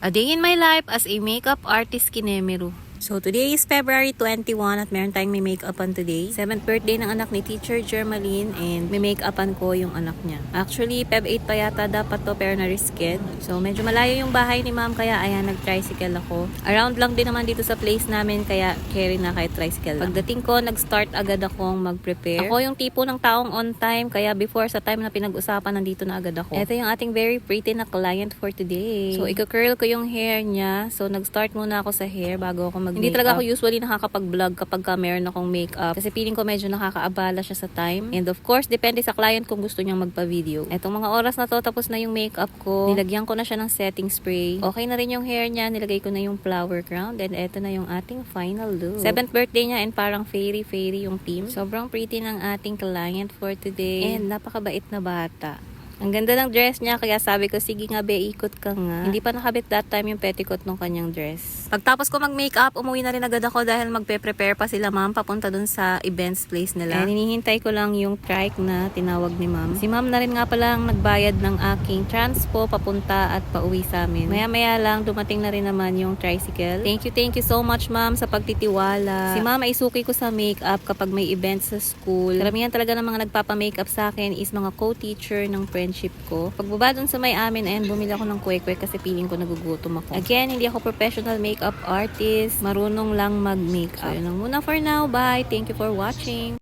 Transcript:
A day in my life as a makeup artist kinemero. So today is February 21 at meron tayong may make-upan today. 7th birthday ng anak ni Teacher Germaline and may make-upan ko yung anak niya. Actually, Feb 8 pa yata dapat to pero na-risked. So medyo malayo yung bahay ni ma'am kaya ayan nag-tricycle ako. Around lang din naman dito sa place namin kaya carry na kahit tricycle lang. Pagdating ko, nag-start agad akong mag-prepare. Ako yung tipo ng taong on time kaya before sa time na pinag-usapan nandito na agad ako. Ito yung ating very pretty na client for today. So i-curl ko yung hair niya. So nag-start muna ako sa hair bago ako mag Hindi talaga ako usually nakakapag-vlog kapag ka meron akong makeup. Kasi feeling ko medyo nakakaabala siya sa time. And of course, depende sa client kung gusto niyang magpa-video. Etong mga oras na to, tapos na yung makeup ko. Nilagyan ko na siya ng setting spray. Okay na rin yung hair niya. Nilagay ko na yung flower crown. And eto na yung ating final look. 7th birthday niya and parang fairy-fairy yung team. Sobrang pretty ng ating client for today. And napakabait na bata. Ang ganda ng dress niya, kaya sabi ko, sige nga be, ikot ka nga. Hindi pa nakabit that time yung petticoat ng kanyang dress. Pagtapos ko mag-makeup, umuwi na rin agad ako dahil magpe-prepare pa sila ma'am papunta dun sa events place nila. And hinihintay ko lang yung trike na tinawag ni ma'am. Si ma'am na rin nga pala ang nagbayad ng aking transpo papunta at pauwi sa amin. Maya-maya lang, dumating na rin naman yung tricycle. Thank you, thank you so much ma'am sa pagtitiwala. Si ma'am ay suki ko sa makeup kapag may events sa school. Karamihan talaga ng mga nagpapa-makeup sa akin is mga co-teacher ng friendship ko. Pagbaba dun sa may amin, ayan, bumili ako ng kwek-kwek kasi feeling ko nagugutom ako. Again, hindi ako professional makeup artist. Marunong lang mag-makeup. So, yun lang muna for now. Bye! Thank you for watching!